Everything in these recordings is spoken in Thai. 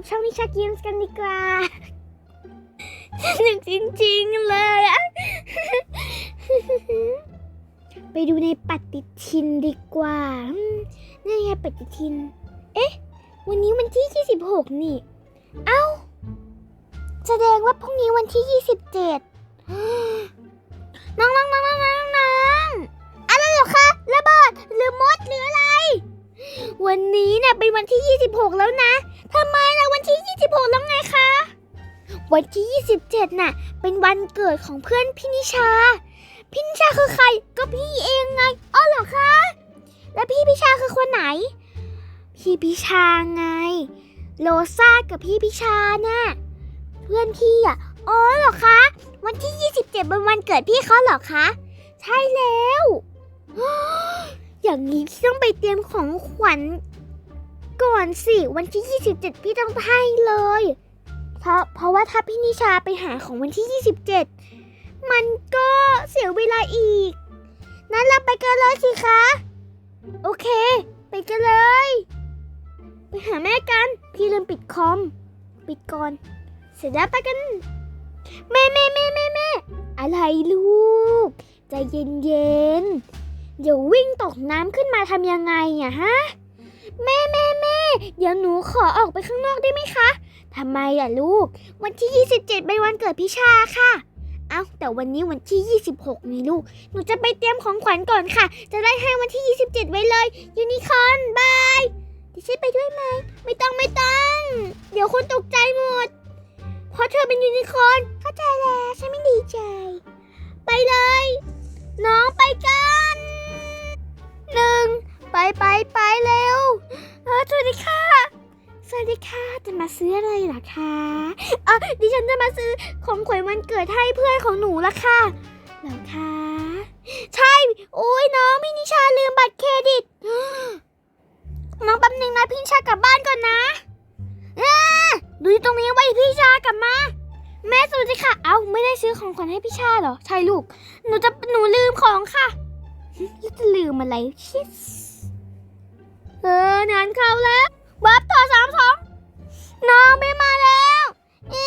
YouTube ช่องนิชากิมส์กันดีกว่าสนุกจริงๆเลยอะไปดูในปฏิทินดีกว่านี่ไงปฏิทิน เอ๊ะ วันนี้วันที่ 26 นี่ เอ้า แสดงว่าพรุ่งนี้วันที่ 27 น้องน้องน้องน้องน้องน้องอะไรหรอคะ ระเบิด หรือมด หรืออะไร วันนี้น่ะเป็นวันที่ 26 แล้วนะ วันที่ 27 น่ะ เป็นวันเกิดของเพื่อนพี่นิชา พี่นิชาคือใคร ก็พี่เองไงอ๋อเหรอคะ แล้วพี่พิชาคือคนไหน พี่พิชาไง โลซ่ากับพี่พิชาน่ะ เพื่อนพี่อะ อ๋อเหรอคะ วันที่ 27เป็นวันเกิดพี่เขาเหรอคะ ใช่แล้ว อย่างนี้พี่ต้องไปเตรียมของขวัญก่อนสิ วันที่ 27 พี่ต้องให้เลย เพราะเพราะว่าถ้าพี่นิชาไปหาของวันที่ 27 มันก็เสียเวลาอีก นั้นเราไปกันเลยสิคะ โอเค ไปกันเลย ไปหาแม่กัน พี่ลืมปิดคอม ปิดก่อน เสร็จแล้วไปกัน แม่แม่แม่แม่แม่อะไรลูก ใจเย็นเย็นเดี๋ยววิ่งตกน้ำขึ้นมาทำยังไงอะฮะ แม่แม่แม่เดี๋ยวหนูขอออกไปข้างนอกได้ไหมคะ ทำไมล่ะลูก วันที่ 27 เป็นวันเกิดพิชาค่ะ เอ้าแต่วันนี้วันที่ 26 นี่ลูก หนูจะไปเตรียมของขวัญก่อนค่ะ จะได้ให้วันที่ 27 ไว้เลย ยูนิคอร์นบายดิฉันไปด้วยไหม ไม่ต้องไม่ต้อง เดี๋ยวคนตกใจหมด เพราะเธอเป็นยูนิคอร์นเข้าใจแล้วฉันไม่ดีใจ ไปเลย น้องไปกันหนึ่งไปไปไปเร็ว เออสวัสดีค่ะ สวัสดีค่ะ จะมาซื้ออะไรล่ะคะเออดิฉันจะมาซื้อของขวัญวันเกิดให้เพื่อนของหนูละค่ะเหรอคะ ใช่ โอ้ยน้องพี่นิชาลืมบัตรเครดิต น้องแป๊บนึงนะพี่นิชากลับบ้านก่อนนะดูตรงนี้ไว้พี่นิชากลับมา แม่สวัสดีค่ะ เอ้าไม่ได้ซื้อของขวัญให้พี่ชาเหรอ ใช่ลูก หนูจะหนูลืมของค่ะแล้วจะลืมอะไรชิสเอองานเข้าแล้ว บับต่อสามสองน้องไม่มาแล้วเอ๊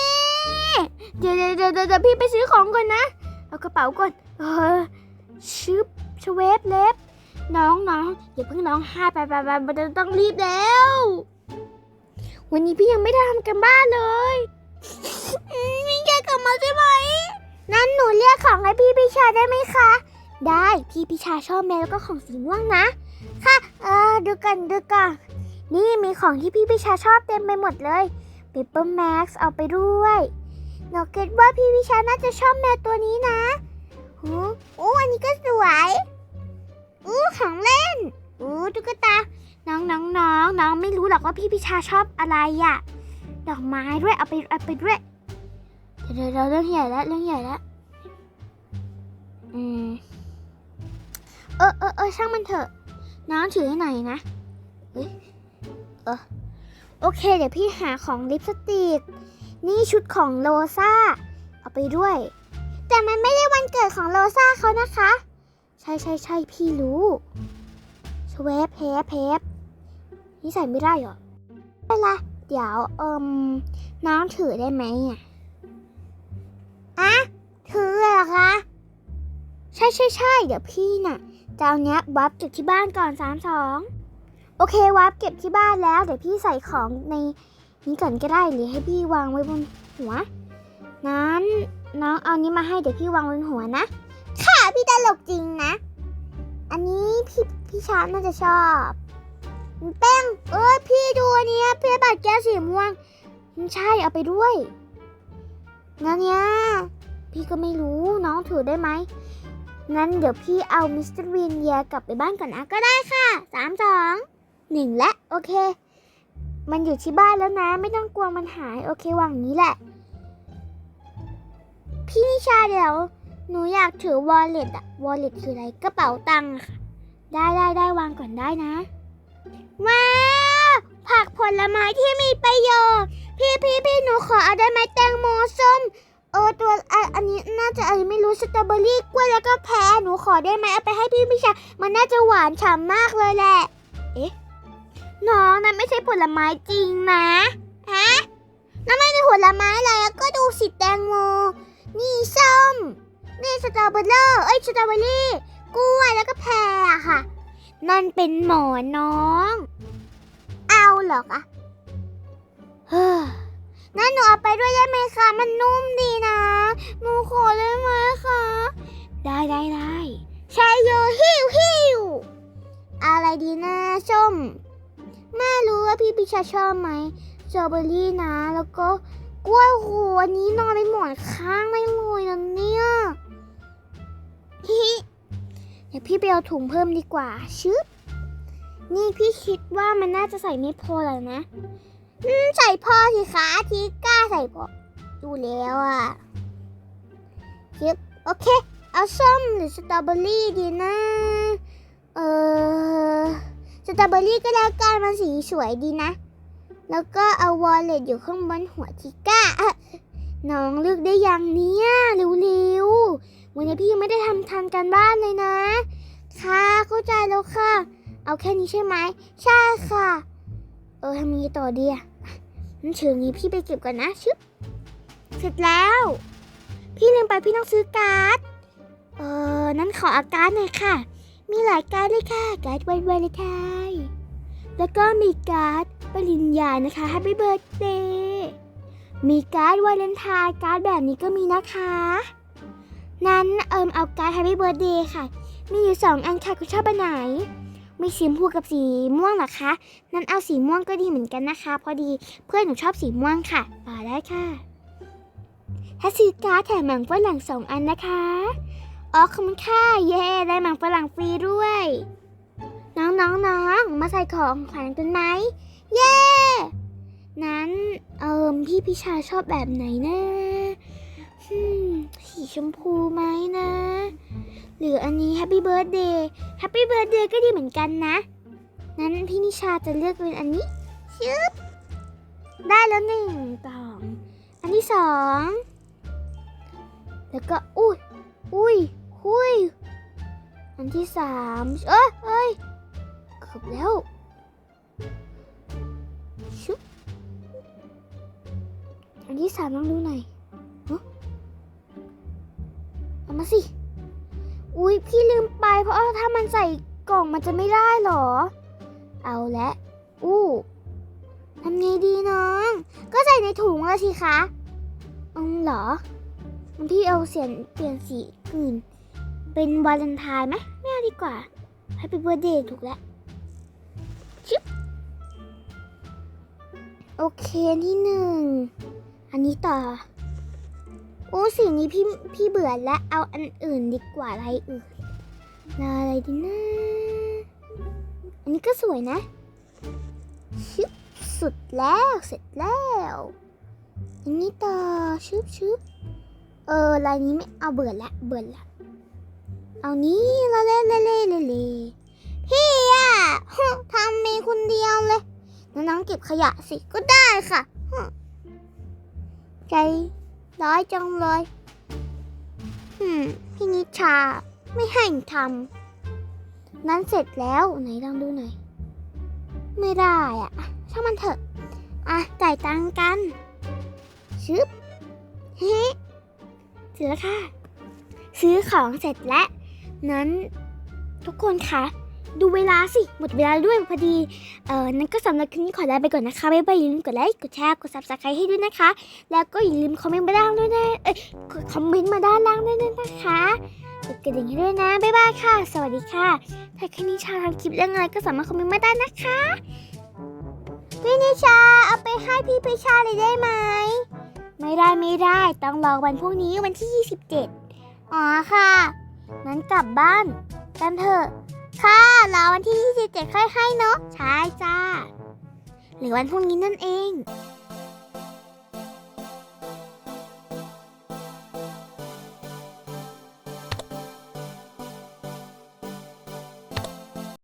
ะเดี๋ยวเดี๋ยวเดี๋ยวเดี๋ยวพี่ไปซื้อของก่อนนะ เอากระเป๋าก่อน เออชึบชเวฟเล็บ น้องน้องอย่าเพิ่งน้องห้าไปไปไปมันจะต้องรีบแล้ว วันนี้พี่ยังไม่ได้ทำกันบ้านเลยมีแกกลับมาใช่ไหมนั้นหนูเรียกของให้พี่พิชาได้ไหมคะ ได้พี่พิชาชอบแมวแล้วก็ของสีม่วงนะ ค่ะ เออดูกันดูกัน นี่มีของที่พี่พิชาชอบเต็มไปหมดเลยเปเปอร์แม็กซ์เอาไปด้วยหนูคิดว่าพี่พิชาน่าจะชอบแมวตัวนี้นะหูอู้อันนี้ก็สวยอู้ของเล่นอู้ตุ๊กตา น้องน้องน้องน้องไม่รู้หรอกว่าพี่พิชาชอบอะไรอะดอกไม้ด้วยเอาไปเอาไปด้วยเดี๋ยวเดี๋ยวเรื่องใหญ่แล้วเรื่องใหญ่แล้วอืมเออเออเออช่างมันเถอะ น้องถือให้หน่อยนะเอ้ย เออโอเค เดี๋ยวพี่หาของลิปสติก นี่ชุดของโลซ่า เอาไปด้วย แต่มันไม่ได้วันเกิดของโลซ่าเขานะคะ ใช่ใช่ใช่พี่รู้ชเวฟเพฟเพฟนี่ใส่ไม่ได้เหรอไม่เป็นไรเดี๋ยวเอิมน้องถือได้ไหมอะอะถือเหรอคะ ใช่ใช่ใช่เดี๋ยวพี่น่ะจะเอาเนี้ยวับเก็บที่บ้านก่อนสามสอง อเควับเก็บที่บ้านแล้ว เดี๋ยวพี่ใส่ของในนี้ก่อนก็ได้หรือให้พี่วางไว้บนหัว นั้นน้องเอานี้มาให้เดี๋ยวพี่วางบนหัวนะ ค่ะพี่ตลกจริงนะ อันนี้พี่พี่ชาร์น่าจะชอบแป้งเอ้ยพี่ดูอันนี้เพื่อบัตรแก้วสีม่วงใช่เอาไปด้วยงั้นเนี้ยพี่ก็ไม่รู้น้องถือได้ไหมงั้นเดี๋ยวพี่เอามิสเตอร์วินเยียกลับไปบ้านก่อนนะก็ได้ค่ะสามสอง หนึ่งและโอเค มันอยู่ที่บ้านแล้วนะ ไม่ต้องกลัวมันหายโอเควางนี้แหละ พี่นิชาเดี๋ยว หนูอยากถือวอลเล็ตอะวอลเล็ตคืออะไรกระเป๋าตังค์ค่ะ ได้ได้ได้วางก่อนได้นะ ว้าวผักผลไม้ที่มีประโยชน์ พี่พี่พี่หนูขอเอาได้ไหมแตงโมส้มเออตัวอันนี้น่าจะอะไรไม่รู้สตรอเบอรี่กล้วยแล้วก็แพรหนูขอได้ไหมเอาไปให้พี่พิชา มันน่าจะหวานฉ่ำมากเลยแหละ น้องนั่นไม่ใช่ผลไม้จริงนะฮะนั่นไม่ใช่ผลไม้อะไรแล้วก็ดูสิแตงโม นี่ส้ม นี่สตรอเบอร์เอ้ยสตรอเบอรี่ กล้วยแล้วก็แพรอะค่ะ นั่นเป็นหมอน้อง เอาหรอคะเฮ้องั้นหนูเอาไปด้วยได้ไหมคะ มันนุ่มดีนะ หนูขอได้ไหมคะ ได้ได้ได้ใช่โยฮิวฮิวอะไรดีนะส้ม ไม่รู้ว่าพี่ปิชาชอบไหมสตรอเบอรี่นะ แล้วก็กล้วยโหอันนี้นอนในหมอนข้างได้เลยนะเนี่ยฮิเดี๋ยวพี่ไปเอาถุงเพิ่มดีกว่าชึบนี่พี่คิดว่ามันน่าจะใส่ไม่พอแล้วนะอืมใส่พอสิคะทีกล้าใส่พอดูแล้วอะชึบโอเค เอาส้มหรือสตรอเบอรี่ดีนะ เออ สตรอเบอรี่ก็แล้วกันมันสีสวยดีนะ แล้วก็เอาวอลเล็ตอยู่ข้างบนหัวทิก้าน้องเลือกได้ยังเนี่ยเร็วๆวันนี้พี่ยังไม่ได้ทำทันการบ้านเลยนะ ค่ะ เข้าใจแล้วค่ะ เอาแค่นี้ใช่ไหม ใช่ค่ะ เออทำยังไงต่อดีอะงั้นเชิญนี้พี่ไปเก็บก่อนนะชึบเสร็จแล้ว พี่ลืมไปพี่ต้องซื้อการ์ด เออนั้นขออาการหน่อยค่ะ มีหลายการ์ดเลยค่ะการ์ดวันวาเลนไทน์แล้วก็มีการ์ดปริญญานะคะ Happy Birthday มีการ์ดวาเลนไทน์การ์ดแบบนี้ก็มีนะคะ นั้นเอิมเอาการ์ด Happy Birthday ค่ะ มีอยู่สองอันค่ะคุณชอบอันไหนมีสีชมพูกับสีม่วงเหรอคะ นั้นเอาสีม่วงก็ดีเหมือนกันนะคะ พอดีเพื่อนหนูชอบสีม่วงค่ะต่อได้ค่ะถ้าซื้อการ์ดแถมหนังฝรั่งสองอันนะคะ อ๋อขอบคุณค่ะ เย่ได้หมัง ฝรั่งฟรีด้วย น้องน้องน้องมาใส่ของขวัญกันไหม เย่นั้น เอิมพี่พิชาชอบแบบไหนนะสีชมพูไหมนะ หรืออันนี้ Happy Birthday Happy Birthday ก็ดีเหมือนกันนะ นั้นพี่นิชาจะเลือกเป็นอันนี้ชึบได้แล้วหนึ่งกล่อง อันที่สอง แล้วก็ อุ้ย อุ้ยหุย อันที่สามเอ้ยเอ้ยเกือบแล้วชุบอันที่สามลองดูหน่อยเอามาสิ อุ้ยพี่ลืมไป เพราะถ้ามันใส่กล่องมันจะไม่ได้หรอ เอาละอู้ทำไงดีน้อง ก็ใส่ในถุงแล้วสิคะอืมเหรอ พี่เอาเสียนเปลี่ยนสีอื่น เป็นวาเลนไทน์ไหมไม่เอาดีกว่า Happy Birthday ถูกแล้วชิบโอเคที่หนึ่ง อันนี้ต่อ โอ้สีนี้พี่พี่เบื่อแล้วเอาอันอื่นดีกว่าอะไรอื่นอะไรดีนะ อันนี้ก็สวยนะ ชิบสุดแล้วเสร็จแล้วอันนี้ต่อชึบชึบเออลายนี้ไม่เอาเบื่อละเบื่อละ เอานี้ละเล่เล่เล่เล่เล่พี่อะทำมีคนเดียวเลย น้องๆเก็บขยะสิก็ได้ค่ะ ใจร้ายจังเลยหืมพี่นิชาไม่ให้ทำนั้นเสร็จแล้วไหนลองดูหน่อย ไม่ได้อะช่างมันเถอะ อะจ่ายตังค์กันชึบเฮ้เสร็จแล้วค่ะ ซื้อของเสร็จแล้ว นั้นทุกคนคะดูเวลาสิ หมดเวลาด้วยพอดี เออนั้นก็สำหรับคลิปนี้ขอลาไปก่อนนะคะ บ๊ายบายอย่าลืมกดไลค์ กดแชร์ กด subscribe ให้ด้วยนะคะ แล้วก็อย่าลืมคอมเมนต์มาด้านล่างด้วยนะ เอ้ย คอมเมนต์มาด้านล่างด้วยนะคะกดกระดิ่งให้ด้วยนะ บ๊ายบายค่ะ สวัสดีค่ะ ถ้าใครนิชาทำคลิปเรื่องอะไรก็สามารถคอมเมนต์มาได้นะคะ พี่นิชา เอาไปให้พี่พิชาเลยได้ไหม ไม่ได้ไม่ได้ ต้องรอวันพรุ่งนี้วันที่ 27 อ๋อค่ะ งั้นกลับบ้าน กันเถอะ ค่ะรอวันที่ 27 ค่อยให้เนาะ ใช่จ้า หรือวันพรุ่งนี้นั่นเอง